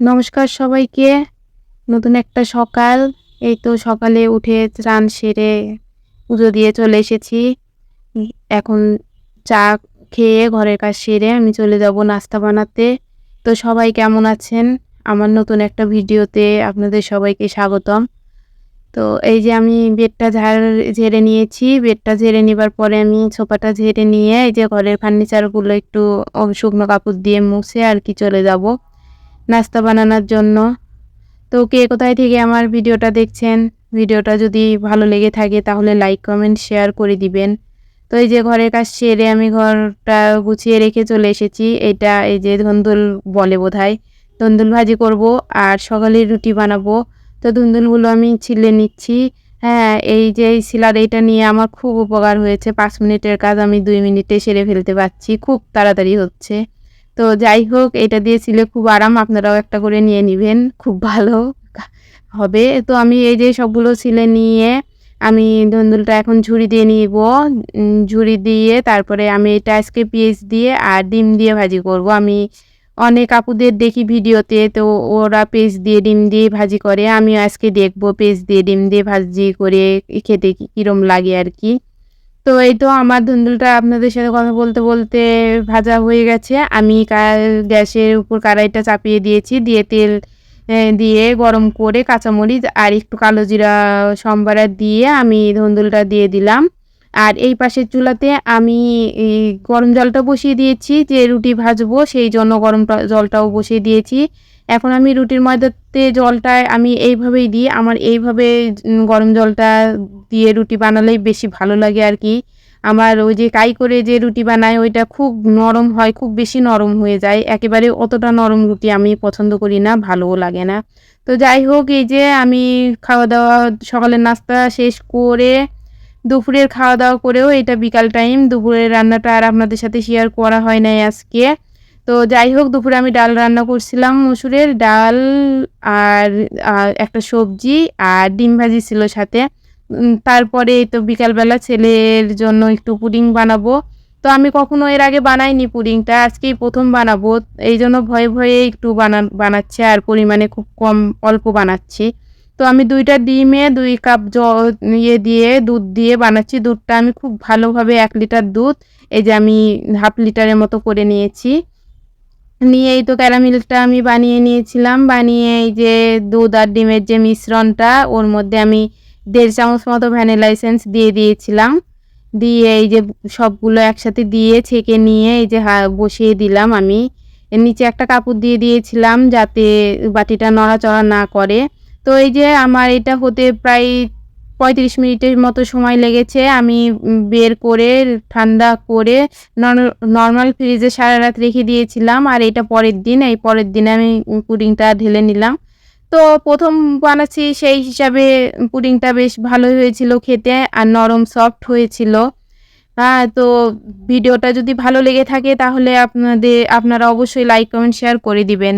নমস্কার সবাইকে। নতুন একটা সকাল। এই তো সকালে উঠে স্নান সেরে পুজো দিয়ে চলে এসেছি। এখন চা খেয়ে ঘরের কাজ সেরে আমি চলে যাব নাস্তা বানাতে। তো সবাই কেমন আছেন? আমার নতুন একটা ভিডিওতে আপনাদের সবাইকে স্বাগতম। তো এই যে আমি বেডটা ঝাড় ঝেড়ে নিয়েছি। বেডটা ঝেড়ে নেবার পরে আমি সোফাটা ঝেড়ে নিয়ে এই যে ঘরের ফার্নিচারগুলো একটু শুকনো কাপড় দিয়ে মুছে আর কি চলে যাব। নাস্তা বানানোর জন্য। তো কে কোথায় থেকে আমার ভিডিওটা দেখছেন, ভিডিওটা যদি ভালো লেগে থাকে তাহলে লাইক কমেন্ট শেয়ার করে দিবেন। তো এই যে ঘরের কাজ সেরে আমি ঘরটা গুছিয়ে রেখে চলে এসেছি। এটা এই যে ধন্দুল বলে বোধহয়। ধন্দুল ভাজি করব আর সকালে রুটি বানাবো। তো ধুন্দুলগুলো আমি ছিলে নিচ্ছি। হ্যাঁ এই যে এই শিলার এইটা নিয়ে আমার খুব উপকার হয়েছে। পাঁচ মিনিটের কাজ আমি দুই মিনিটে সেরে ফেলতে পারছি। খুব তাড়াতাড়ি হচ্ছে। তো যাই হোক, এটা দিয়ে ছিলে খুব আরাম। আপনারাও একটা করে নিয়ে নেবেন, খুব ভালো হবে। তো আমি এই যে সবগুলো ছিলে নিয়ে আমি ধন্দুলটা এখন ঝুড়ি দিয়ে নিব। ঝুড়ি দিয়ে তারপরে আমি এটা আজকে পেঁয়াজ দিয়ে আর ডিম দিয়ে ভাজি করব। আমি অনেক আপুদের দেখি ভিডিওতে, তো ওরা পেঁয়াজ দিয়ে ডিম দিয়ে ভাজি করে। আমি আজকে দেখব পেঁয়াজ দিয়ে ডিম দিয়ে ভাজি করে খেতে কিরম লাগে আর কি। তো এই তো আমার ধুন্দুলটা আপনাদের সাথে কথা বলতে বলতে ভাজা হয়ে গেছে। আমি গ্যাসের উপর কড়াইটা চাপিয়ে দিয়েছি, দিয়ে তেল দিয়ে গরম করে কাঁচামরিচ আর একটু কালো জিরা সম্বারা দিয়ে আমি ধুন্দুলটা দিয়ে দিলাম। আর এই পাশের চুলাতে আমি এই গরম জলটা বসিয়ে দিয়েছি, যে রুটি ভাজবো সেই জন্য গরম জলটাও বসিয়ে দিয়েছি। এখন আমি রুটির ময়দাতে জলটা আমি এইভাবেই দিই। আমার এইভাবে গরম জলটা দিয়ে রুটি বানালেই বেশি ভালো লাগে আর কি। আমার ওই যে কাই করে যে রুটি বানায়, ওইটা খুব নরম হয়, খুব বেশি নরম হয়ে যায়। একেবারে অতটা নরম রুটি আমি পছন্দ করি না, ভালোও লাগে না। তো যাই হোক, এই যে আমি খাওয়া দাওয়া সকালের নাস্তা শেষ করে দুপুরের খাওয়া দাওয়া করেও এটা বিকাল টাইম, দুপুরের রান্নাটা আর আপনাদের সাথে শেয়ার করা হয় নাই আজকে। তো যাই হোক, দুপুরে আমি ডাল রান্না করছিলাম মসুরের ডাল আর একটা সবজি আর ডিম ভাজি ছিল সাথে। তারপরে তো বিকালবেলা ছেলের জন্য একটু পুডিং বানাবো। তো আমি কখনো এর আগে বানাইনি পুডিংটা, আজকেই প্রথম বানাবো। এই জন্য ভয়ে ভয়ে একটু বানা, বানাচ্ছি আর পরিমাণে খুব কম অল্প বানাচ্ছি। তো আমি দুইটা ডিমে দুই কাপ জ ইয়ে দিয়ে দুধ দিয়ে বানাচ্ছি। দুধটা আমি খুব ভালোভাবে এক লিটার দুধ, এই যে আমি হাফ লিটারের মতো করে নিয়েছি। নিয়ে এই তো ক্যারামেলটা আমি বানিয়ে নিয়েছিলাম। বানিয়ে এই যে দুধ আর ডিমের যে মিশ্রণটা, ওর মধ্যে আমি দেড় চামচ মতো ভ্যানিলা এসেন্স দিয়ে দিয়েছিলাম। দিয়ে এই যে সবগুলো একসাথে দিয়ে ছেঁকে নিয়ে এই যে বসিয়ে দিলাম আমি। এর নিচে একটা কাপড় দিয়ে দিয়েছিলাম যাতে বাটিটা নড়াচড়া না করে। তো এই যে আমার এটা হতে প্রায় পঁয়ত্রিশ মিনিটের মতো সময় লেগেছে। আমি বের করে, ঠান্ডা করে নর্মাল ফ্রিজে সারা রাত রেখে দিয়েছিলাম। আর এটা পরের দিন, এই পরের দিনে আমি পুডিংটা ঢেলে নিলাম। তো প্রথম বানাচ্ছি সেই হিসাবে পুডিংটা বেশ ভালোই হয়েছিল খেতে আর নরম সফট হয়েছিল। হ্যাঁ তো ভিডিওটা যদি ভালো লেগে থাকে তাহলে আপনাদের, আপনারা অবশ্যই লাইক কমেন্ট শেয়ার করে দিবেন।